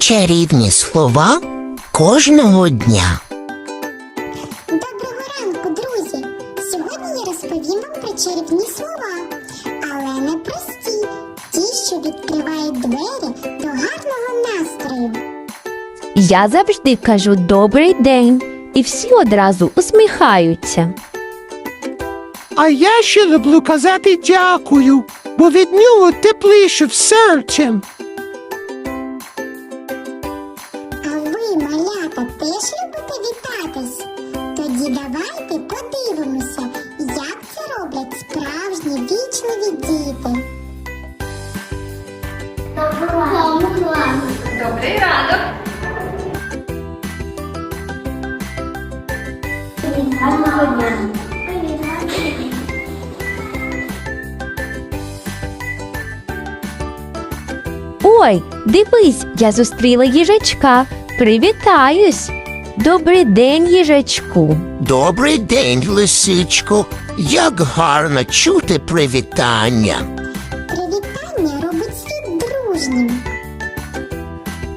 чарівні слова кожного дня. Доброго ранку, друзі! Сьогодні я розповім вам про чарівні слова, але не прості, ті, що відкривають двері до гарного настрою. Я завжди кажу добрий день, і всі одразу усміхаються. А я ще люблю казати дякую, бо від нього тепліше в серці. Ви, малята, теж любите вітатись? Тоді давайте подивимося, як це роблять справжні вічливі діти. Добрий ранок. Ой, дивись, я зустріла їжачка. Привітаюсь. Добрий день, їжачку. Добрий день, лисичко. Як гарно чути привітання. Привітання робить світ дружнім.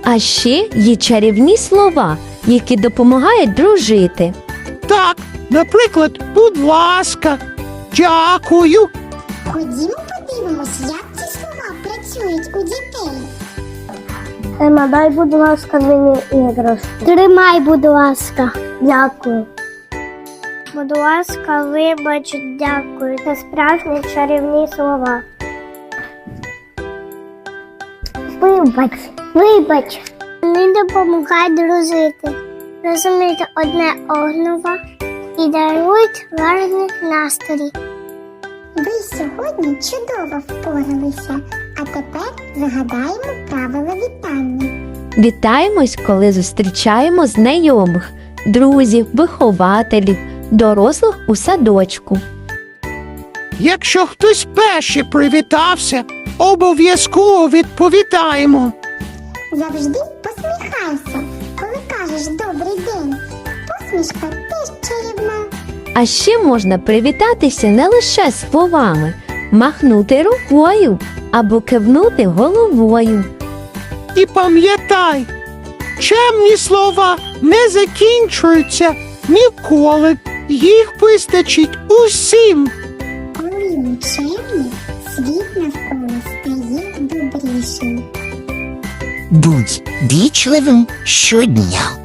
А ще є чарівні слова, які допомагають дружити. Так, наприклад, будь ласка, дякую. Ходімо подивимось, як Ема, дай, будь ласка, мені іграшку. Тримай, будь ласка. Дякую. Будь ласка, вибач, дякую. Це справжні чарівні слова. Вибач, вибач. Вони допомагають дружити. Розуміти одне одного і дарують гарний настрій. Ви сьогодні чудово впоралися, а тепер загадаємо правила. Вітаємось, коли зустрічаємо знайомих, друзів, вихователів, дорослих у садочку. Якщо хтось перший привітався, обов'язково відповідаємо. Завжди посміхайся, коли кажеш добрий день. Посмішка теж чарівна. А ще можна привітатися не лише словами, махнути рукою або кивнути головою. І пам'ятай, чемні слова не закінчуються ніколи. Їх вистачить усім. Коли ми чемні, світ навколо стає добрішим. Будь вічливим щодня.